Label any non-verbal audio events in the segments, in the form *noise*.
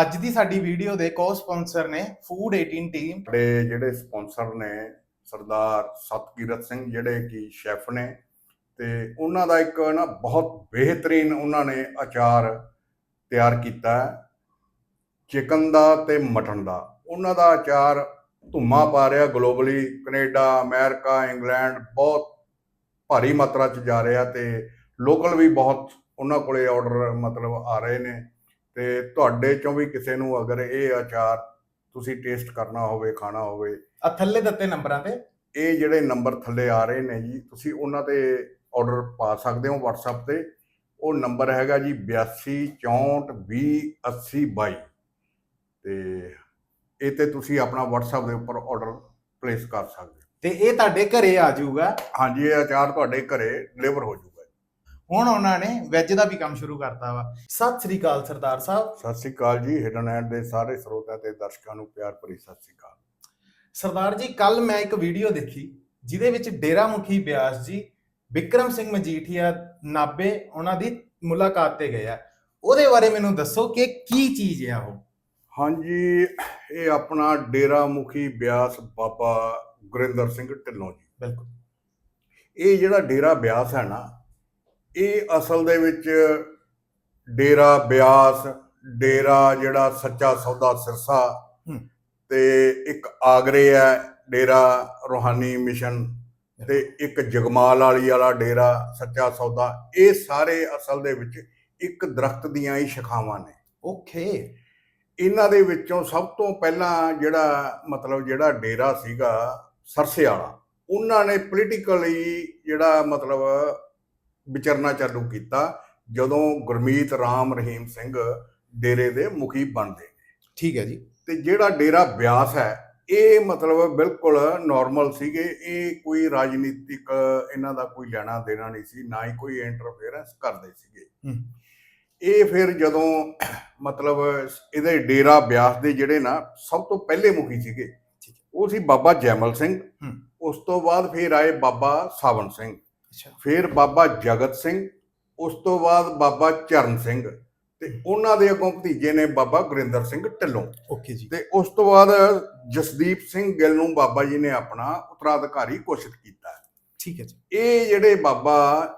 ਅੱਜ ਦੀ ਸਾਡੀ ਵੀਡੀਓ ਦੇ ਕੋ ਸਪਾਂਸਰ ਨੇ ਫੂਡ 18 ਟੀਮ ਸਾਡੇ ਜਿਹੜੇ ਸਪਾਂਸਰ ਨੇ, ਸਰਦਾਰ ਸਤਕੀਰਤ ਸਿੰਘ ਜਿਹੜੇ ਕਿ ਸ਼ੈਫ ਨੇ, ਤੇ ਉਹਨਾਂ ਦਾ ਇੱਕ ਨਾ ਬਹੁਤ ਬਿਹਤਰੀਨ ਉਹਨਾਂ ਨੇ ਅਚਾਰ ਤਿਆਰ ਕੀਤਾ ਚਿਕਨ ਦਾ ਤੇ ਮਟਨ ਦਾ। ਉਹਨਾਂ ਦਾ ਅਚਾਰ ਧੁੰਮਾ ਪਾ ਰਿਹਾ ਗਲੋਬਲੀ। ਕੈਨੇਡਾ, ਅਮਰੀਕਾ, ਇੰਗਲੈਂਡ ਬਹੁਤ ਭਾਰੀ ਮਾਤਰਾ 'ਚ ਜਾ ਰਿਹਾ ਤੇ ਲੋਕਲ ਵੀ ਬਹੁਤ ਉਹਨਾਂ ਕੋਲੇ ਆਰਡਰ ਮਤਲਬ ਆ ਰਹੇ ਨੇ। ਤੇ ਤੁਹਾਡੇ ਚੋਂ ਵੀ ਕਿਸੇ ਨੂੰ ਅਗਰ ਇਹ ਅਚਾਰ ਤੁਸੀਂ ਟੇਸਟ ਕਰਨਾ ਹੋਵੇ ਖਾਣਾ ਹੋਵੇ। ਆ ਥੱਲੇ ਦਿੱਤੇ ਨੰਬਰਾਂ ਤੇ। ਇਹ ਜਿਹੜੇ ਨੰਬਰ ਥੱਲੇ ਆ ਰਹੇ ਨੇ ਜੀ ਤੁਸੀਂ ਉਹਨਾਂ ਤੇ ਆਰਡਰ ਪਾ ਸਕਦੇ ਹੋ WhatsApp ਤੇ। ਉਹ ਨੰਬਰ ਹੈਗਾ ਜੀ 82 64 20 80 22 ਤੇ ਇਹ ਤੇ ਤੁਸੀਂ ਆਪਣਾ WhatsApp ਦੇ ਉੱਪਰ ਆਰਡਰ ਪਲੇਸ ਕਰ ਸਕਦੇ ਹੋ। ਤੇ ਇਹ ਤੁਹਾਡੇ ਘਰੇ ਆ ਜਾਊਗਾ। ਹਾਂਜੀ ਇਹ ਅਚਾਰ ਤੁਹਾਡੇ ਘਰੇ ਡਿਲੀਵਰ ਹੋ ਜਾਊਗਾ। ਹੁਣ ਉਹਨਾਂ ਨੇ ਵੈਜ ਦਾ ਵੀ ਕੰਮ ਸ਼ੁਰੂ ਕਰਤਾ ਵਾ। ਸਤਿ ਸ੍ਰੀ ਅਕਾਲ ਸਰਦਾਰ ਸਾਹਿਬ। ਸਤਿ ਸ੍ਰੀ ਅਕਾਲ ਜੀ ਹਿਡਨ ਐਡ ਦੇ ਸਾਰੇ ਸਰੋਤਿਆਂ ਤੇ ਦਰਸ਼ਕਾਂ ਨੂੰ ਪਿਆਰ ਭਰੀ ਸਤਿ ਸ੍ਰੀ ਅਕਾਲ। ਸਰਦਾਰ ਜੀ ਕੱਲ ਮੈਂ ਇੱਕ ਵੀਡੀਓ ਦੇਖੀ ਜਿਹਦੇ ਵਿੱਚ ਡੇਰਾ ਮੁਖੀ ਬਿਆਸ ਜੀ ਵਿਕਰਮ ਸਿੰਘ ਮਜੀਠੀਆ ਨਾਬੇ ਉਹਨਾਂ ਦੀ ਮੁਲਾਕਾਤ ਤੇ ਗਏ ਆ। ਉਹਦੇ ਬਾਰੇ ਮੈਨੂੰ ਦੱਸੋ ਕਿ ਕੀ ਚੀਜ਼ ਆ ਉਹ? ਹਾਂਜੀ ਇਹ ਆਪਣਾ ਡੇਰਾ ਮੁਖੀ ਬਿਆਸ ਬਾਬਾ ਗੁਰਿੰਦਰ ਸਿੰਘ ਢਿੱਲੋਂ ਜੀ। ਬਿਲਕੁਲ। ਇਹ ਜਿਹੜਾ ਡੇਰਾ ਬਿਆਸ ਹੈ ਨਾ ਇਹ ਅਸਲ ਦੇ ਵਿੱਚ ਡੇਰਾ ਬਿਆਸ ਡੇਰਾ ਜਿਹੜਾ ਸੱਚਾ ਸੌਦਾ ਸਿਰਸਾ। ਤੇ ਇੱਕ ਆਗਰੇ ਹੈ ਡੇਰਾ ਰੋਹਾਨੀ ਮਿਸ਼ਨ ਤੇ ਇੱਕ ਜਗਮਾਲ ਵਾਲੀ ਵਾਲਾ ਡੇਰਾ ਸੱਚਾ ਸੌਦਾ। ਇਹ ਸਾਰੇ ਅਸਲ ਦੇ ਵਿੱਚ ਇੱਕ ਦਰਖਤ ਦੀਆਂ ਹੀ ਸ਼ਾਖਾਵਾਂ ਨੇ। ਓਕੇ। ਇਹਨਾਂ ਦੇ ਵਿੱਚੋਂ ਸਭ ਤੋਂ ਪਹਿਲਾਂ ਜਿਹੜਾ ਮਤਲਬ ਜਿਹੜਾ ਡੇਰਾ ਸੀਗਾ ਸਰਸੇ ਵਾਲਾ ਉਹਨਾਂ ਨੇ ਪੋਲੀਟੀਕਲੀ ਜਿਹੜਾ ਮਤਲਬ ਵਿਚਰਨਾ ਚਾਲੂ ਕੀਤਾ ਜਦੋਂ ਗੁਰਮੀਤ ਰਾਮ ਰਹੀਮ ਸਿੰਘ ਡੇਰੇ ਦੇ ਮੁਖੀ ਬਣਦੇ ਠੀਕ ਹੈ ਜੀ ਤੇ ਜਿਹੜਾ ਡੇਰਾ ਬਿਆਸ ਹੈ ਇਹ ਮਤਲਬ ਬਿਲਕੁਲ ਨਾਰਮਲ ਸੀਗੇ ਇਹ ਕੋਈ ਰਾਜਨੀਤਿਕ ਇਹਨਾਂ ਦਾ ਕੋਈ ਲੈਣਾ ਦੇਣਾ ਨਹੀਂ ਸੀ ਨਾ ਹੀ ਕੋਈ ਇੰਟਰਫੇਰੈਂਸ ਕਰਦੇ ਸੀਗੇ। ਇਹ ਫਿਰ ਜਦੋਂ ਮਤਲਬ ਇਹਦੇ ਡੇਰਾ ਬਿਆਸ ਦੇ ਜਿਹੜੇ ਨਾ ਸਭ ਤੋਂ ਪਹਿਲੇ ਮੁਖੀ ਸੀਗੇ। ਉਹ ਸੀ ਬਾਬਾ ਜੈਮਲ ਸਿੰਘ। ਉਸ ਤੋਂ ਬਾਅਦ ਫਿਰ ਆਏ ਬਾਬਾ ਸਾਵਨ ਸਿੰਘ ਫਿਰ ਬਾਬਾ ਜਗਤ ਸਿੰਘ ਉਸ ਤੋਂ ਬਾਅਦ ਬਾਬਾ ਚਰਨ ਸਿੰਘ ਤੇ ਉਹਨਾਂ ਦੇ ਅੱਗੋਂ ਭਤੀਜੇ ਨੇ ਬਾਬਾ ਗੁਰਿੰਦਰ ਸਿੰਘ ਢਿੱਲੋਂ। ਓਕੇ ਜੀ। ਤੇ ਉਸ ਤੋਂ ਬਾਅਦ ਜਸਦੀਪ ਸਿੰਘ ਗਿੱਲ ਨੂੰ ਬਾਬਾ ਜੀ ਨੇ ਆਪਣਾ ਉਤਰਾਧਿਕਾਰੀ ਘੋਸ਼ਿਤ ਕੀਤਾ। ਠੀਕ ਹੈ ਜੀ। ਇਹ ਜਿਹੜੇ ਬਾਬਾ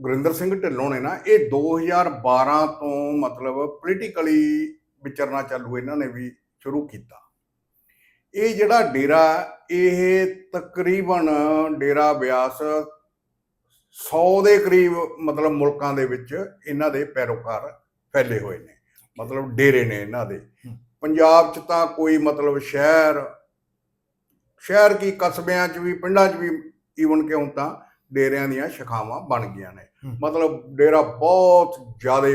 ਗੁਰਿੰਦਰ ਸਿੰਘ ਢਿੱਲੋਂ ਨੇ ਨਾ ਇਹ 2012 ਤੋਂ ਮਤਲਬ ਪੋਲੀਟੀਕਲੀ ਵਿਚਰਨਾ ਚਾਲੂ ਇਹਨਾਂ ਨੇ ਵੀ ਸ਼ੁਰੂ ਕੀਤਾ। ਇਹ ਜਿਹੜਾ ਡੇਰਾ ਇਹ ਤਕਰੀਬਨ ਡੇਰਾ ਬਿਆਸ 100 ਦੇ ਕਰੀਬ ਮਤਲਬ ਮੁਲਕਾਂ ਦੇ ਵਿੱਚ ਇਹਨਾਂ ਦੇ ਪੈਰੋਕਾਰ ਫੈਲੇ ਹੋਏ ਨੇ ਮਤਲਬ ਡੇਰੇ ਨੇ ਇਹਨਾਂ ਦੇ। ਪੰਜਾਬ 'ਚ ਤਾਂ ਕੋਈ ਮਤਲਬ ਸ਼ਹਿਰ ਸ਼ਹਿਰ ਕੀ ਕਸਬਿਆਂ 'ਚ ਵੀ ਪਿੰਡਾਂ 'ਚ ਵੀ ਈਵਨ ਕਿ ਹੁਣ ਤਾਂ ਡੇਰਿਆਂ ਦੀਆਂ ਸ਼ਾਖਾਵਾਂ ਬਣ ਗਈਆਂ ਨੇ। ਮਤਲਬ ਡੇਰਾ ਬਹੁਤ ਜ਼ਿਆਦਾ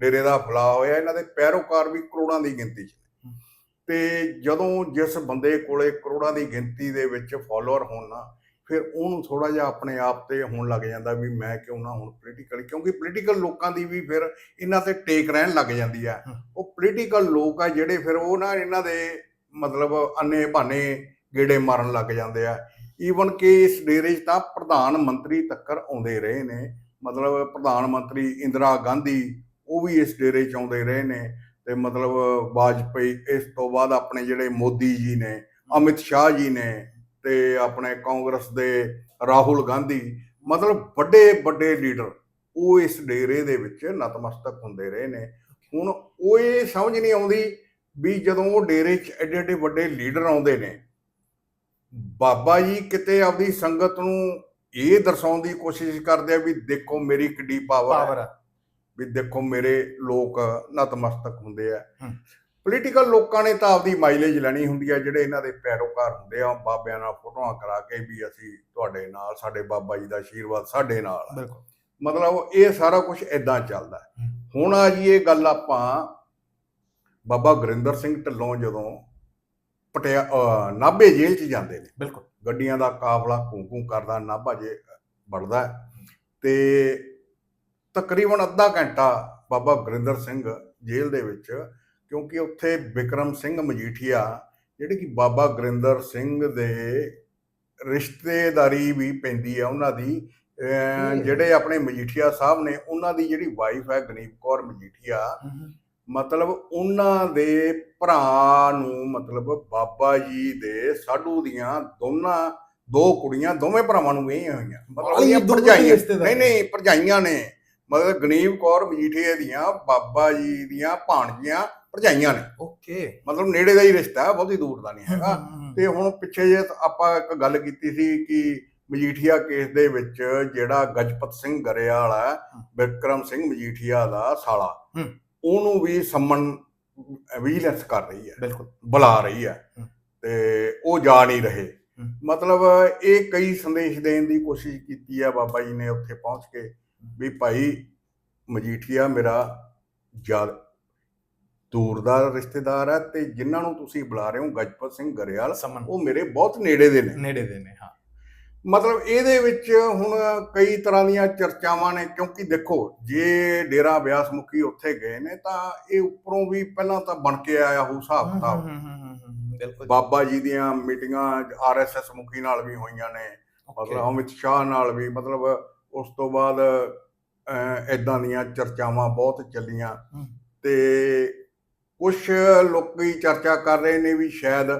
ਡੇਰੇ ਦਾ ਫੈਲਾਅ ਹੋਇਆ ਇਹਨਾਂ ਦੇ ਪੈਰੋਕਾਰ ਵੀ ਕਰੋੜਾਂ ਦੀ ਗਿਣਤੀ 'ਚ। ਤੇ ਜਦੋਂ ਜਿਸ ਬੰਦੇ ਕੋਲੇ ਕਰੋੜਾਂ ਦੀ ਗਿਣਤੀ ਦੇ ਵਿੱਚ ਫਾਲੋਅਰ ਹੋਣ ਨਾ ਫਿਰ ਉਹਨੂੰ ਥੋੜਾ ਜਿਹਾ ਆਪਣੇ ਆਪ ਤੇ ਹੋਣ ਲੱਗ ਜਾਂਦਾ ਵੀ ਮੈਂ ਕਿਉਂ ਨਾ ਹੁਣ ਪੋਲੀਟੀਕਲ ਕਿਉਂਕਿ ਪੋਲੀਟੀਕਲ ਲੋਕਾਂ ਦੀ ਵੀ ਫਿਰ ਇਹਨਾਂ ਤੇ ਟੇਕ ਰਹਿਣ ਲੱਗ ਜਾਂਦੀ ਆ। ਹੂੰ। ਉਹ ਪੋਲੀਟੀਕਲ ਲੋਕ ਆ ਜਿਹੜੇ ਫਿਰ ਉਹ ਨਾ ਇਹਨਾਂ ਦੇ ਮਤਲਬ ਅੰਨੇ ਬਹਾਨੇ ਗੇੜੇ ਮਾਰਨ ਲੱਗ ਜਾਂਦੇ ਆ। ਈਵਨ ਕਿ ਇਸ ਡੇਰੇ 'ਚ ਤਾਂ ਪ੍ਰਧਾਨ ਮੰਤਰੀ ਤੱਕਰ ਆਉਂਦੇ ਰਹੇ ਨੇ। ਮਤਲਬ ਪ੍ਰਧਾਨ ਮੰਤਰੀ ਇੰਦਰਾ ਗਾਂਧੀ ਉਹ ਵੀ ਇਸ ਡੇਰੇ 'ਚ ਆਉਂਦੇ ਰਹੇ ਨੇ ਤੇ ਮਤਲਬ ਵਾਜਪਈ ਇਸ ਤੋਂ ਬਾਅਦ ਆਪਣੇ ਜਿਹੜੇ ਮੋਦੀ ਜੀ ਨੇ ਅਮਿਤ ਸ਼ਾਹ ਜੀ ਨੇ ਤੇ ਆਪਣੇ ਕਾਂਗਰਸ ਦੇ ਰਾਹੁਲ ਗਾਂਧੀ ਮਤਲਬ ਵੱਡੇ ਵੱਡੇ ਲੀਡਰ ਉਹ ਇਸ ਡੇਰੇ ਦੇ ਵਿੱਚ ਨਤਮਸਤਕ ਹੁੰਦੇ ਰਹੇ ਨੇ। ਹੁਣ ਉਹ ਇਹ ਸਮਝ ਨਹੀਂ ਆਉਂਦੀ ਵੀ ਜਦੋਂ ਉਹ ਡੇਰੇ 'ਚ ਐਡੇ ਐਡੇ ਵੱਡੇ ਲੀਡਰ ਆਉਂਦੇ ਨੇ ਬਾਬਾ ਜੀ ਕਿਤੇ ਆਪਦੀ ਸੰਗਤ ਨੂੰ ਇਹ ਦਰਸਾਉਣ ਦੀ ਕੋਸ਼ਿਸ਼ ਕਰਦੇ ਆ ਵੀ ਦੇਖੋ ਮੇਰੀ ਕਿੱਡੀ ਪਾਵਰ ਹੈ ਵੀ ਦੇਖੋ ਮੇਰੇ ਲੋਕ ਨਤਮਸਤਕ ਹੁੰਦੇ ਆ। ਪੋਲੀਟੀਕਲ ਲੋਕਾਂ ਨੇ ਤਾਂ ਆਪਦੀ ਮਾਈਲੇਜ ਲੈਣੀ ਹੁੰਦੀ ਆ ਜਿਹੜੇ ਇਹਨਾਂ ਦੇ ਪੈਰੋਕਾਰ ਹੁੰਦੇ ਆ ਬਾਬਿਆਂ ਨਾਲ ਫੋਟੋਆਂ ਕਰਾ ਕੇ ਵੀ ਅਸੀਂ ਤੁਹਾਡੇ ਨਾਲ ਸਾਡੇ ਬਾਬਾ ਜੀ ਦਾ ਆਸ਼ੀਰਵਾਦ ਸਾਡੇ ਨਾਲ। ਬਿਲਕੁਲ ਮਤਲਬ ਇਹ ਸਾਰਾ ਕੁਝ ਇਦਾਂ ਚੱਲਦਾ ਹੈ। ਹੁਣ ਆ ਜੀ ਇਹ ਗੱਲ ਆਪਾਂ ਬਾਬਾ ਗੁਰਿੰਦਰ ਸਿੰਘ ਢਿੱਲੋਂ ਜਦੋਂ ਪਟਿਆ ਨਾਭੇ ਜੇਲ੍ਹ 'ਚ ਜਾਂਦੇ ਨੇ ਬਿਲਕੁਲ ਗੱਡੀਆਂ ਦਾ ਕਾਫਲਾ ਘੂੰ-ਘੂੰ ਕਰਦਾ ਨਾਭਾ ਜੇ ਵੜਦਾ ਹੈ। ਤੇ ਤਕਰੀਬਨ ਅੱਧਾ ਘੰਟਾ ਬਾਬਾ ਗੁਰਿੰਦਰ ਸਿੰਘ ਜੇਲ੍ਹ ਦੇ ਵਿੱਚ ਕਿਉਂਕਿ ਉੱਥੇ ਵਿਕਰਮ ਸਿੰਘ ਮਜੀਠੀਆ ਜਿਹੜੇ ਕਿ ਬਾਬਾ ਗੁਰਿੰਦਰ ਸਿੰਘ ਦੇ ਰਿਸ਼ਤੇਦਾਰੀ ਵੀ ਪੈਂਦੀ ਆ ਉਹਨਾਂ ਦੀ। ਜਿਹੜੇ ਆਪਣੇ ਮਜੀਠੀਆ ਸਾਹਿਬ ਨੇ ਉਹਨਾਂ ਦੀ ਜਿਹੜੀ ਵਾਈਫ ਹੈ ਗਨੀਪ ਕੌਰ ਮਜੀਠੀਆ ਮਤਲਬ ਉਹਨਾਂ ਦੇ ਭਰਾ ਨੂੰ ਮਤਲਬ ਬਾਬਾ ਜੀ ਦੇ ਸਾਡੂ ਦੀਆਂ ਦੋਨਾਂ ਦੋ ਕੁੜੀਆਂ ਦੋਵੇਂ ਭਰਾਵਾਂ ਨੂੰ ਵਿਆਹੀਆਂ ਹੋਈਆਂ ਮਤਲਬ ਉਹਦੀਆਂ ਭਰਜਾਈਆਂ। ਨਹੀਂ ਨਹੀਂ ਭਰਜਾਈਆਂ ਨੇ ਮਤਲਬ ਗਨੀਵ ਕੌਰ ਮਜੀਠੀਏ ਦੀਆਂ ਬਾਬਾ ਜੀ ਦੀਆਂ ਭਾਣਜੀਆਂ ਭਰਜਾਈਆਂ ਨੇ। ਓਕੇ। ਮਤਲਬ ਨੇੜੇ ਦਾ ਹੀ ਰਿਸ਼ਤਾ ਹੈ ਬਹੁਤੀ ਦੂਰ ਦਾ ਨਹੀਂ ਹੈਗਾ। ਤੇ ਹੁਣ ਪਿੱਛੇ ਜੇ ਆਪਾਂ ਇੱਕ ਗੱਲ ਕੀਤੀ ਸੀ ਕਿ ਮਜੀਠੀਆ ਕੇਸ ਦੇ ਵਿੱਚ ਜਿਹੜਾ ਗਜਪਤ ਸਿੰਘ ਗਰੇਵਾਲ ਹੈ ਵਿਕਰਮ ਸਿੰਘ ਮਜੀਠੀਆ ਦਾ ਸਾਲਾ। ਉਹਨੂੰ ਵੀ ਸੰਮਨ ਵਿਜੀਲੈਂਸ ਕਰ ਰਹੀ ਹੈ। ਬਿਲਕੁਲ। ਬੁਲਾ ਰਹੀ ਹੈ। ਤੇ ਉਹ ਜਾ ਨਹੀਂ ਰਹੇ। ਮਤਲਬ ਇਹ ਕਈ ਸੰਦੇਸ਼ ਦੇਣ ਦੀ ਕੋਸ਼ਿਸ਼ ਕੀਤੀ ਹੈ ਬਾਬਾ ਜੀ ਨੇ ਉੱਥੇ ਪਹੁੰਚ ਕੇ। ਵੀ ਭਾਈ ਮਜੀਠੀਆ ਮੇਰਾ ਜਦ ਦੂਰ ਦਾ ਰਿਸ਼ਤੇਦਾਰ ਹੈ ਤੇ ਜਿਨ੍ਹਾਂ ਨੂੰ ਤੁਸੀਂ ਬੁਲਾ ਰਹੇ ਹੋ ਗਜਪਤ ਸਿੰਘ ਗਰੇਵਾਲ ਉਹ ਮੇਰੇ ਬਹੁਤ ਨੇੜੇ ਦੇ ਨੇ। ਨੇੜੇ ਦੇ ਨੇ ਹਾਂ। ਮਤਲਬ ਇਹਦੇ ਵਿੱਚ ਹੁਣ ਕਈ ਤਰ੍ਹਾਂ ਦੀਆਂ ਚਰਚਾਵਾਂ ਨੇ ਕਿਉਂਕਿ ਦੇਖੋ ਜੇ ਡੇਰਾ ਬਿਆਸ ਮੁਖੀ ਉੱਥੇ ਗਏ ਨੇ ਤਾਂ ਇਹ ਉੱਪਰੋਂ ਵੀ ਪਹਿਲਾਂ ਤਾਂ ਬਣ ਕੇ ਆਇਆ ਹੋ ਹਿਸਾਬ ਕਿਤਾਬ। ਬਾਬਾ ਜੀ ਦੀਆਂ ਮੀਟਿੰਗਾਂ ਆਰਐਸਐਸ ਮੁਖੀ ਨਾਲ ਵੀ ਹੋਈਆਂ ਨੇ ਮਤਲਬ ਅਮਿਤ ਸ਼ਾਹ ਨਾਲ ਵੀ ਮਤਲਬ ਉਸ ਤੋਂ ਬਾਅਦ ਐਦਾਂ ਦੀਆਂ ਚਰਚਾਵਾਂ ਬਹੁਤ ਚੱਲੀਆਂ। ਤੇ ਕੁਝ ਲੋਕੀ ਚਰਚਾ ਕਰ ਰਹੇ ਨੇ ਵੀ ਸ਼ਾਇਦ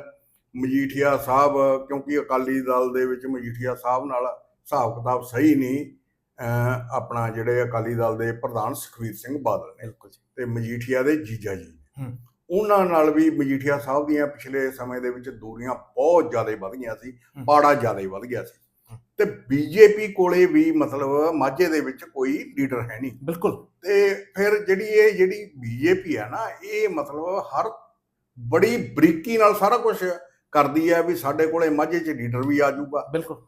ਮਜੀਠੀਆ ਸਾਹਿਬ ਕਿਉਂਕਿ ਅਕਾਲੀ ਦਲ ਦੇ ਵਿੱਚ ਮਜੀਠੀਆ ਸਾਹਿਬ ਨਾਲ ਹਿਸਾਬ ਕਿਤਾਬ ਸਹੀ ਨਹੀਂ ਆਪਣਾ ਜਿਹੜੇ ਅਕਾਲੀ ਦਲ ਦੇ ਪ੍ਰਧਾਨ ਸੁਖਵੀਰ ਸਿੰਘ ਬਾਦਲ ਨੇ ਬਿਲਕੁਲ ਤੇ ਮਜੀਠੀਆ ਦੇ ਜੀਜਾ ਜੀ। ਉਹਨਾਂ ਨਾਲ ਵੀ ਮਜੀਠੀਆ ਸਾਹਿਬ ਦੀਆਂ ਪਿਛਲੇ ਸਮੇਂ ਦੇ ਵਿੱਚ ਦੂਰੀਆਂ ਬਹੁਤ ਜ਼ਿਆਦਾ ਵੱਧ ਗਈਆਂ ਸੀ। ਪਾੜਾ ਜ਼ਿਆਦਾ ਵੱਧ ਗਿਆ ਸੀ। ਤੇ ਬੀਜੇਪੀ ਕੋਲੇ ਵੀ ਮਤਲਬ ਮਾਝੇ ਦੇ ਵਿੱਚ ਕੋਈ ਲੀਡਰ ਹੈ ਨਹੀਂ। ਬਿਲਕੁਲ। ਤੇ ਫਿਰ ਜਿਹੜੀ ਇਹ ਜਿਹੜੀ ਬੀਜੇਪੀ ਹੈ ਨਾ ਇਹ ਮਤਲਬ ਹਰ ਬੜੀ ਬਰੀਕੀ ਨਾਲ ਸਾਰਾ ਕੁਝ ਕਰਦੀ ਹੈ ਵੀ ਸਾਡੇ ਕੋਲੇ ਮਾਝੇ 'ਚ ਲੀਡਰ ਵੀ ਆ ਜਾਊਗਾ। ਬਿਲਕੁਲ।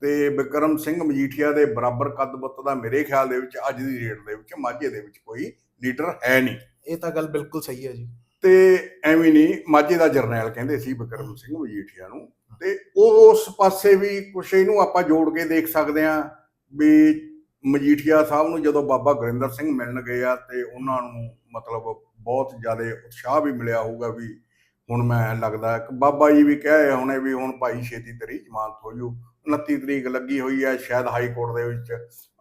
ਤੇ ਵਿਕਰਮ ਸਿੰਘ ਮਜੀਠੀਆ ਦੇ ਬਰਾਬਰ ਕੱਦ ਬੁੱਤ ਦਾ ਮੇਰੇ ਖਿਆਲ ਦੇ ਵਿੱਚ ਅੱਜ ਦੀ ਡੇਟ ਦੇ ਵਿੱਚ ਮਾਝੇ ਦੇ ਵਿੱਚ ਕੋਈ ਲੀਡਰ ਹੈ ਨਹੀਂ। ਇਹ ਤਾਂ ਗੱਲ ਬਿਲਕੁਲ ਸਹੀ ਹੈ ਜੀ। ਤੇ ਐਵੇਂ ਨਹੀਂ ਮਾਝੇ ਦਾ ਜਰਨੈਲ ਕਹਿੰਦੇ ਸੀ ਵਿਕਰਮ ਸਿੰਘ ਮਜੀਠੀਆ ਨੂੰ ਤੇ ਉਸ ਪਾਸੇ ਵੀ ਕੁਛ ਇਹਨੂੰ ਆਪਾਂ ਜੋੜ ਕੇ ਦੇਖ ਸਕਦੇ ਹਾਂ ਵੀ ਮਜੀਠੀਆ ਸਾਹਿਬ ਨੂੰ ਜਦੋਂ ਬਾਬਾ ਗੁਰਿੰਦਰ ਸਿੰਘ ਮਿਲਣ ਗਏ ਆ ਤੇ ਉਹਨਾਂ ਨੂੰ ਮਤਲਬ ਬਹੁਤ ਜ਼ਿਆਦਾ ਉਤਸ਼ਾਹ ਵੀ ਮਿਲਿਆ ਹੋਊਗਾ ਵੀ ਹੁਣ ਮੈਂ ਲੱਗਦਾ ਕਿ ਬਾਬਾ ਜੀ ਵੀ ਕਹੇ ਹੁਣੇ ਵੀ ਹੁਣ ਭਾਈ ਛੇਤੀ ਤੇਰੀ ਜ਼ਮਾਨਤ ਹੋ ਜੂ। 29 ਤਰੀਕ ਲੱਗੀ ਹੋਈ ਹੈ, ਸ਼ਾਇਦ ਹਾਈ ਕੋਰਟ ਦੇ ਵਿੱਚ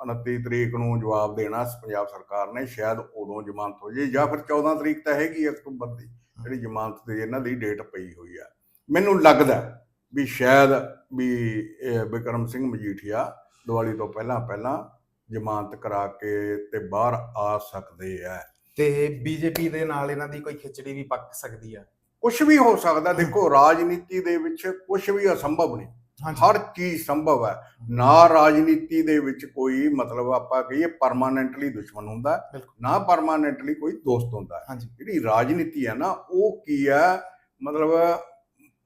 29 ਤਰੀਕ ਨੂੰ ਜਵਾਬ ਦੇਣਾ ਪੰਜਾਬ ਸਰਕਾਰ ਨੇ, ਸ਼ਾਇਦ ਉਦੋਂ ਜ਼ਮਾਨਤ ਹੋ ਜੇ ਜਾਂ ਫਿਰ 14 ਤਰੀਕ ਤਾਂ ਹੈਗੀ ਹੈ ਅਕਤੂਬਰ ਦੀ, ਜਿਹੜੀ ਜ਼ਮਾਨਤ ਦੀ ਇਹਨਾਂ ਦੀ ਡੇਟ ਪਈ ਹੋਈ ਆ। ਮੈਨੂੰ ਲੱਗਦਾ ਵੀ ਸ਼ਾਇਦ ਵੀ ਇਹ ਵਿਕਰਮ ਸਿੰਘ ਮਜੀਠੀਆ ਦੀਵਾਲੀ ਤੋਂ ਪਹਿਲਾਂ ਪਹਿਲਾਂ ਜ਼ਮਾਨਤ ਕਰਾ ਕੇ ਤੇ ਬਾਹਰ ਆ ਸਕਦੇ ਆ। ਤੇ ਬੀਜੇਪੀ ਦੇ ਨਾਲ ਇਹਨਾਂ ਦੀ ਕੋਈ ਖਿਚੜੀ ਵੀ ਪੱਕ ਸਕਦੀ ਆ? ਕੁਝ ਵੀ ਹੋ ਸਕਦਾ ਦੇਖੋ ਰਾਜਨੀਤੀ ਦੇ ਵਿੱਚ ਕੁਝ ਵੀ ਅਸੰਭਵ ਨਹੀਂ। ਹਰ ਚੀਜ਼ ਸੰਭਵ ਹੈ। ਨਾ ਰਾਜਨੀਤੀ ਦੇ ਵਿੱਚ ਕੋਈ ਮਤਲਬ ਆਪਾਂ ਕਹੀਏ ਪਰਮਾਨੈਂਟਲੀ ਦੁਸ਼ਮਣ ਹੁੰਦਾ ਨਾ ਪਰਮਾਨੈਂਟਲੀ ਕੋਈ ਦੋਸਤ ਹੁੰਦਾ। ਜਿਹੜੀ ਰਾਜਨੀਤੀ ਹੈ ਨਾ ਉਹ ਕੀ ਹੈ? ਮਤਲਬ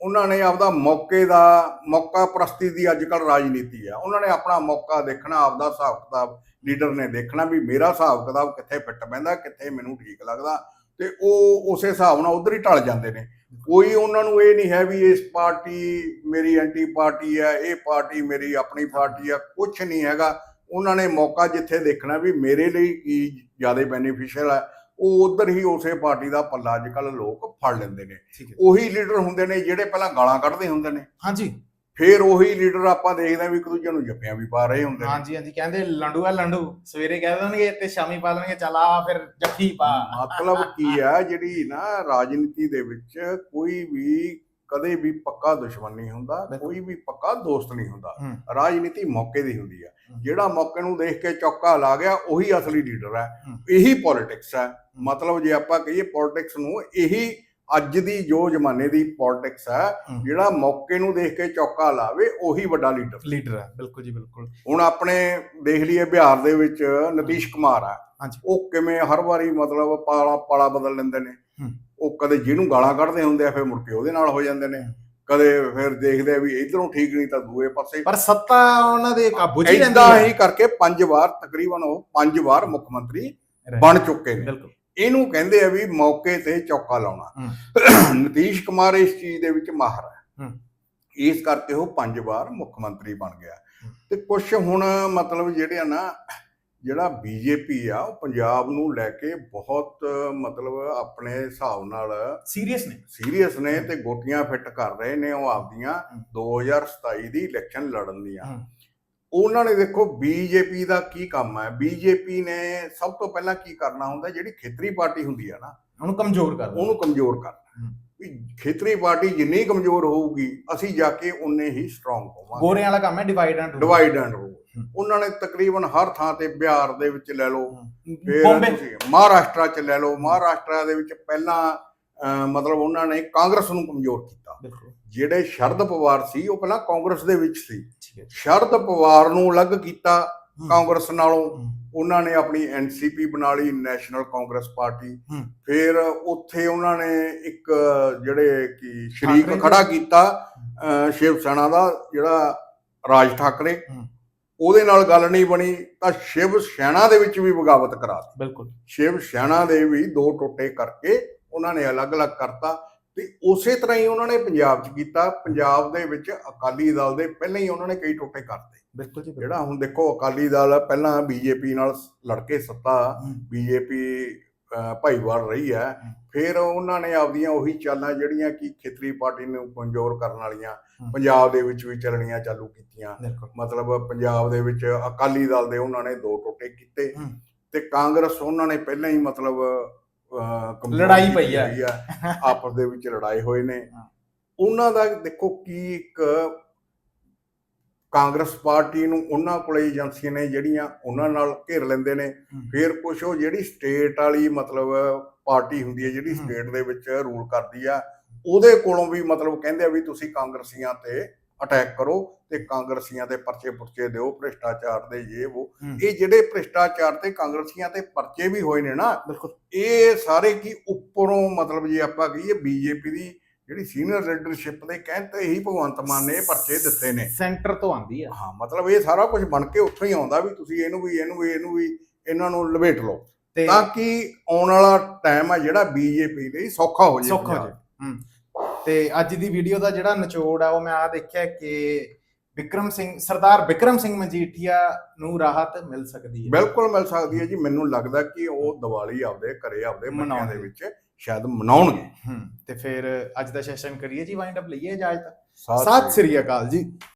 ਉਹਨਾਂ ਨੇ ਆਪਦਾ ਮੌਕੇ ਦਾ, ਮੌਕਾ ਪ੍ਰਸਤੀ ਦੀ ਅੱਜ ਕੱਲ ਰਾਜਨੀਤੀ ਆ। ਉਹਨਾਂ ਨੇ ਆਪਣਾ ਮੌਕਾ ਦੇਖਣਾ, ਆਪਦਾ ਹਿਸਾਬ ਕਿਤਾਬ ਲੀਡਰ ਨੇ ਦੇਖਣਾ ਵੀ ਮੇਰਾ ਹਿਸਾਬ ਕਿਤਾਬ ਕਿੱਥੇ ਫਿੱਟ ਪੈਂਦਾ ਕਿੱਥੇ ਮੈਨੂੰ ਠੀਕ ਲੱਗਦਾ। ਤੇ ਉਹ ਉਸੇ ਹਿਸਾਬ ਨਾਲ ਉਧਰ ਹੀ ਢਲ ਜਾਂਦੇ ਨੇ। ਕੋਈ ਉਹਨਾਂ ਨੂੰ ਇਹ ਨਹੀਂ ਹੈ ਵੀ ਇਸ ਪਾਰਟੀ ਮੇਰੀ ਐਂਟੀ ਪਾਰਟੀ ਹੈ ਇਹ ਪਾਰਟੀ ਮੇਰੀ ਆਪਣੀ ਪਾਰਟੀ ਆ ਕੁਝ ਨਹੀਂ ਹੈਗਾ। ਉਹਨਾਂ ਨੇ ਮੌਕਾ ਜਿੱਥੇ ਦੇਖਣਾ ਵੀ ਮੇਰੇ ਲਈ ਕੀ ਜ਼ਿਆਦਾ ਬੈਨੀਫੀਸ਼ੀਅਲ ਹੈ ਉਹ ਉਧਰ ਹੀ ਉਸੇ ਪਾਰਟੀ ਦਾ ਪੱਲਾ ਅੱਜ ਕੱਲ ਲੋਕ ਫੜ ਲੈਂਦੇ ਨੇ। ਉਹੀ ਲੀਡਰ ਹੁੰਦੇ ਨੇ ਜਿਹੜੇ ਪਹਿਲਾਂ ਗਾਲਾਂ ਕੱਢਦੇ ਹੁੰਦੇ ਨੇ। ਹਾਂਜੀ। ਫਿਰ ਉਹੀ ਲੀਡਰ ਆਪਾਂ ਦੇਖਦੇ ਹਾਂ ਵੀ ਇੱਕ ਦੂਜੇ ਨੂੰ ਜੱਫੀਆਂ ਵੀ ਪਾ ਰਹੇ ਹੁੰਦੇ ਨੇ। ਹਾਂਜੀ ਹਾਂਜੀ। ਕਹਿੰਦੇ ਲੰਡੂ ਆ ਲੰਡੂ ਸਵੇਰੇ ਕਹਿ ਦੇਣਗੇ ਤੇ ਸ਼ਾਮੀ ਪਾ ਦੇਣਗੇ ਚੱਲ ਆ ਫਿਰ ਜੱਫੀ ਪਾ। ਮਤਲਬ ਕੀ ਹੈ ਜਿਹੜੀ ਨਾ ਰਾਜਨੀਤੀ ਦੇ ਵਿੱਚ ਕੋਈ ਵੀ ਕਦੇ ਵੀ ਪੱਕਾ ਦੁਸ਼ਮਣ ਨਹੀਂ ਹੁੰਦਾ। ਕੋਈ ਵੀ ਪੱਕਾ ਦੋਸਤ ਨਹੀਂ ਹੁੰਦਾ। ਰਾਜਨੀਤੀ ਮੌਕੇ ਦੀ ਹੁੰਦੀ ਹੂੰ। ਜਿਹੜਾ ਮੌਕੇ ਨੂੰ ਦੇਖ ਕੇ ਚੌਕਾ ਲਾ ਗਿਆ ਉਹੀ ਅਸਲੀ ਲੀਡਰ ਹੈ। ਇਹੀ ਪੋਲਿਟਿਕਸ ਹੈ। ਮਤਲਬ ਜੇ ਆਪਾਂ ਕਹੀਏ ਪੋਲਿਟਿਕਸ ਨੂੰ ਇਹੀ ਅੱਜ ਦੀ ਜੋ ਜ਼ਮਾਨੇ ਦੀ ਪੋਲਿਟਿਕਸ ਹੈ। ਜਿਹੜਾ ਮੌਕੇ ਨੂੰ ਦੇਖ ਕੇ ਚੌਕਾ ਲਾਵੇ ਉਹੀ ਵੱਡਾ ਲੀਡਰ ਲੀਡਰ ਹੈ ਬਿਲਕੁਲ ਜੀ ਬਿਲਕੁਲ। ਹੁਣ ਆਪਣੇ ਦੇਖ ਲਈਏ ਬਿਹਾਰ ਦੇ ਵਿੱਚ ਨਤੀਸ਼ ਕੁਮਾਰ ਆ। ਉਹ ਕਿਵੇਂ ਹਰ ਵਾਰੀ ਮਤਲਬ ਪਾਲਾ ਪਾਲਾ ਬਦਲ ਲੈਂਦੇ ਨੇ। ਉਹ ਕਦੇ ਜਿਹਨੂੰ ਗਾਲਾਂ ਕੱਢਦੇ ਹੁੰਦੇ ਆ ਫਿਰ ਮੁੜ ਕੇ ਉਹਦੇ ਨਾਲ ਹੋ ਜਾਂਦੇ ਨੇ। ਕਦੇ ਫਿਰ ਦੇਖਦੇ ਆ ਵੀ ਇਧਰੋਂ ਠੀਕ ਨਹੀਂ ਤਾਂ ਦੂਏ ਪਾਸੇ। ਪਰ ਸੱਤਾ ਉਹਨਾਂ ਦੇ ਕਾਬੂ 'ਚ ਹੀ ਰਹਿੰਦੀ ਇਦਾਂ ਹੈ। ਹੀ ਕਰਕੇ ਪੰਜ ਵਾਰ ਤਕਰੀਬਨ ਉਹ ਪੰਜ ਵਾਰ ਮੁੱਖ ਮੰਤਰੀ ਬਣ ਚੁੱਕੇ ਨੇ। ਬਿਲਕੁਲ। ਇਹਨੂੰ ਕਹਿੰਦੇ ਆ ਵੀ ਮੌਕੇ ਤੇ ਚੌਕਾ ਲਾਉਣਾ। *clears throat* ਨਤੀਸ਼ ਕੁਮਾਰ ਇਸ ਚੀਜ਼ ਦੇ ਵਿੱਚ ਮਾਹਰ ਹੈ। ਇਸ ਕਰਕੇ ਉਹ ਪੰਜ ਵਾਰ ਮੁੱਖ ਮੰਤਰੀ ਬਣ ਗਿਆ। ਤੇ ਕੁਝ ਹੁਣ ਮਤਲਬ ਜਿਹੜੇ ਆ ਨਾ ਜਿਹੜਾ ਬੀਜੇਪੀ ਆ ਉਹ ਪੰਜਾਬ ਨੂੰ ਲੈ ਕੇ ਬਹੁਤ ਮਤਲਬ ਆਪਣੇ ਹਿਸਾਬ ਨਾਲ ਸੀਰੀਅਸ ਨੇ? ਸੀਰੀਅਸ ਨੇ ਤੇ ਗੋਟੀਆਂ ਫਿੱਟ ਕਰ ਰਹੇ ਨੇ ਉਹ ਆਪਦੀਆਂ ਹੂੰ। 2027 ਦੀ ਇਲੈਕਸ਼ਨ ਲੜਨ ਦੀਆਂ। ਉਹਨਾਂ ਨੇ ਦੇਖੋ ਬੀਜੇਪੀ ਦਾ ਕੀ ਕੰਮ ਹੈ? ਬੀਜੇਪੀ ਨੇ ਸਭ ਤੋਂ ਪਹਿਲਾਂ ਕੀ ਕਰਨਾ ਹੁੰਦਾ ਜਿਹੜੀ ਖੇਤਰੀ ਪਾਰਟੀ ਹੁੰਦੀ ਆ ਨਾ ਉਹਨੂੰ ਕਮਜ਼ੋਰ ਕਰ ਉਹਨੂੰ ਕਮਜ਼ੋਰ ਕਰਨਾ ਖੇਤਰੀ ਪਾਰਟੀ ਜਿੰਨੀ ਕਮਜ਼ੋਰ ਹੋਊਗੀ ਅਸੀਂ ਜਾ ਕੇ ਉਨੇ ਹੀ ਸਟਰੋਂਗ ਹੋਵਾਂਗੇ। ਗੋਰਿਆਂ ਵਾਲਾ ਕੰਮ ਹੈ ਡਿਵਾਈਡ ਐਂਡ ਡਿਵਾਈਡ ਐਂਡ। ਉਹਨਾਂ ਨੇ ਤਕਰੀਬਨ ਹਰ ਥਾਂ ਤੇ ਬਿਹਾਰ ਦੇ ਵਿੱਚ ਲੈ ਲਓ ਫਿਰ ਤੁਸੀਂ ਮਹਾਰਾਸ਼ਟਰ ਚ ਲੈ ਲਓ। ਮਹਾਰਾਸ਼ਟਰ ਦੇ ਵਿੱਚ ਪਹਿਲਾਂ ਮਤਲਬ ਉਹਨਾਂ ਨੇ ਕਾਂਗਰਸ ਨੂੰ ਕਮਜ਼ੋਰ ਕੀਤਾ। ਜਿਹੜੇ ਸ਼ਰਦ ਪਵਾਰ ਸੀ ਉਹ ਪਹਿਲਾਂ ਕਾਂਗਰਸ ਦੇ ਵਿੱਚ ਸੀ। ਸ਼ਰਦ ਪਵਾਰ ਨੂੰ ਅਲੱਗ ਕੀਤਾ। ਕਾਂਗਰਸ ਨਾਲੋਂ। ਉਹਨਾਂ ਨੇ ਆਪਣੀ ਐਨਸੀਪੀ ਬਣਾ ਲਈ ਨੈਸ਼ਨਲ ਕਾਂਗਰਸ ਪਾਰਟੀ। ਫਿਰ ਉੱਥੇ ਉਹਨਾਂ ਨੇ ਇੱਕ ਜਿਹੜੇ ਕਿ ਸ਼ਰੀਕ। ਖੜਾ ਕੀਤਾ ਸ਼ਿਵ ਸੈਨਾ ਦਾ ਜਿਹੜਾ ਰਾਜ ਠਾਕਰੇ। ਉਹਦੇ ਨਾਲ ਗੱਲ ਨਹੀਂ ਬਣੀ ਤਾਂ ਸ਼ਿਵ ਸੈਨਾ ਦੇ ਵਿੱਚ ਵੀ ਬਗਾਵਤ ਕਰਾ ਦਿੱਤੀ ਬਿਲਕੁਲ ਸ਼ਿਵ ਸੈਨਾ ਦੇ ਵੀ ਦੋ ਟੋਟੇ ਕਰਕੇ ਉਹਨਾਂ ਨੇ ਅਲੱਗ-ਅਲੱਗ ਕਰਤਾ ਤੇ ਉਸੇ ਤਰ੍ਹਾਂ ਹੀ ਉਹਨਾਂ ਨੇ ਪੰਜਾਬ 'ਚ ਕੀਤਾ ਪੰਜਾਬ ਦੇ ਵਿੱਚ ਅਕਾਲੀ ਦਲ ਦੇ ਪਹਿਲਾਂ ਹੀ ਉਹਨਾਂ ਨੇ ਕਈ ਟੋਟੇ ਕਰਤੇ ਬਿਲਕੁਲ ਜੀ। ਜਿਹੜਾ ਹੁਣ ਦੇਖੋ ਅਕਾਲੀ ਦਲ ਪਹਿਲਾਂ ਬੀਜੇਪੀ ਨਾਲ ਲੜ ਕੇ ਸੱਤਾ। ਬੀਜੇਪੀ ਭਾਈਵਾਲ ਰਹੀ ਹੈ। ਫਿਰ ਉਹਨਾਂ ਨੇ ਆਪਦੀਆਂ ਉਹੀ ਚਾਲਾਂ ਜਿਹੜੀਆਂ ਕਿ ਖੇਤਰੀ ਪਾਰਟੀ ਨੂੰ ਕਮਜ਼ੋਰ ਕਰਨ ਵਾਲੀਆਂ। ਪੰਜਾਬ ਦੇ ਵਿੱਚ ਵੀ ਚੱਲਣੀਆਂ ਚਾਲੂ ਕੀਤੀਆਂ ਮਤਲਬ ਪੰਜਾਬ ਦੇ ਵਿੱਚ ਅਕਾਲੀ ਦਲ ਦੇ ਉਹਨਾਂ ਨੇ ਦੋ ਟੋਟੇ ਕੀਤੇ। ਤੇ ਕਾਂਗਰਸ ਉਹਨਾਂ ਨੇ ਪਹਿਲਾਂ ਹੀ ਮਤਲਬ ਲੜਾਈ ਪਈ ਹੈ ਆਪਸ ਦੇ ਵਿੱਚ ਲੜਾਏ ਹੋਏ ਨੇ। ਉਹਨਾਂ ਦਾ ਦੇਖੋ ਕੀ ਇੱਕ ਕਾਂਗਰਸ ਪਾਰਟੀ ਨੂੰ ਉਹਨਾਂ ਕੋਲੇ ਏਜੰਸੀਆਂ ਨੇ ਜਿਹੜੀਆਂ ਉਹਨਾਂ ਨਾਲ ਘੇਰ ਲੈਂਦੇ ਨੇ। ਫਿਰ ਕੁਝ ਉਹ ਜਿਹੜੀ ਸਟੇਟ ਵਾਲੀ ਮਤਲਬ ਪਾਰਟੀ ਹੁੰਦੀ ਹੈ ਜਿਹੜੀ। ਸਟੇਟ ਦੇ ਵਿੱਚ ਰੂਲ ਕਰਦੀ ਆ ਉਹਦੇ ਕੋਲੋਂ ਵੀ ਮਤਲਬ ਕਹਿੰਦੇ ਆ ਵੀ ਤੁਸੀਂ ਕਾਂਗਰਸੀਆਂ ਤੇ ਅਟੈਕ ਕਰੋ ਤੇ ਕਾਂਗਰਸੀਆਂ ਤੇ ਪਰਚੇ ਪੁਰਚੇ ਦਿਓ ਭ੍ਰਿਸ਼ਟਾਚਾਰ ਦੇ ਇਹ ਉਹ। ਇਹ ਜਿਹੜੇ ਭ੍ਰਿਸ਼ਟਾਚਾਰ ਤੇ ਕਾਂਗਰਸੀਆਂ ਤੇ ਪਰਚੇ ਵੀ ਹੋਏ ਨੇ ਨਾ ਇਹ ਸਾਰੇ ਕੀ ਉੱਪਰੋਂ ਮਤਲਬ ਜੇ ਆਪਾਂ ਕਹੀਏ ਬੀਜੇਪੀ ਦੀ ਜਿਹੜੀ ਸੀਨੀਅਰ ਲੀਡਰਸ਼ਿਪ ਦੇ ਕਹਿੰਦੇ ਹੀ ਭਗਵੰਤ ਮਾਨ ਨੇ ਇਹ ਪਰਚੇ ਦਿੱਤੇ ਨੇ। ਸੈਂਟਰ ਤੋਂ ਆਂਦੀ ਆ। ਹਾਂ ਮਤਲਬ ਇਹ ਸਾਰਾ ਕੁਝ ਬਣ ਕੇ ਉੱਥੋਂ ਹੀ ਆਉਂਦਾ ਵੀ ਤੁਸੀਂ ਇਹਨੂੰ ਵੀ ਇਹਨੂੰ ਵੀ ਇਹਨੂੰ ਵੀ ਇਹਨਾਂ ਨੂੰ ਲਪੇਟ ਲਓ। ਤੇ ਤਾਂ ਕਿ ਆਉਣ ਵਾਲਾ ਟਾਈਮ ਆ ਜਿਹੜਾ ਬੀਜੇਪੀ ਲਈ ਸੌਖਾ ਹੋ ਜਾਏ ਸੌਖਾ ਹੋ ਪੰਜਾਬ। ਹੂੰ। ਤੇ ਅੱਜ ਦੀ ਵੀਡੀਓ ਦਾ ਜਿਹੜਾ ਨਿਚੋੜ ਆ ਉਹ ਮੈਂ ਆ ਦੇਖਿਆ ਕਿ ਵਿਕਰਮ ਸਿੰਘ ਸਰਦਾਰ ਵਿਕਰਮ ਸਿੰਘ ਮਜੀਠੀਆ ਨੂੰ ਰਾਹਤ ਮਿਲ ਸਕਦੀ ਹੈ। ਬਿਲਕੁਲ ਮਿਲ ਸਕਦੀ ਹੈ ਜੀ। ਮੈਨੂੰ ਲੱਗਦਾ ਕਿ ਉਹ ਦੀਵਾਲੀ ਆਪਦੇ ਘਰੇ ਆਪਦੇ ਬੱਚਿਆਂ ਦੇ। ਵਿੱਚ ਸ਼ਾਇਦ ਮਨਾਉਣਗੇ। ਹੂੰ। ਤੇ ਫਿਰ ਅੱਜ ਦਾ ਸੈਸ਼ਨ ਕਰੀਏ ਜੀ ਵਾਈਂਡ ਅਪ ਲਈਏ ਇਜਾਜ਼ਤ? ਸਤਿ ਸ੍ਰੀ ਅਕਾਲ ਜੀ।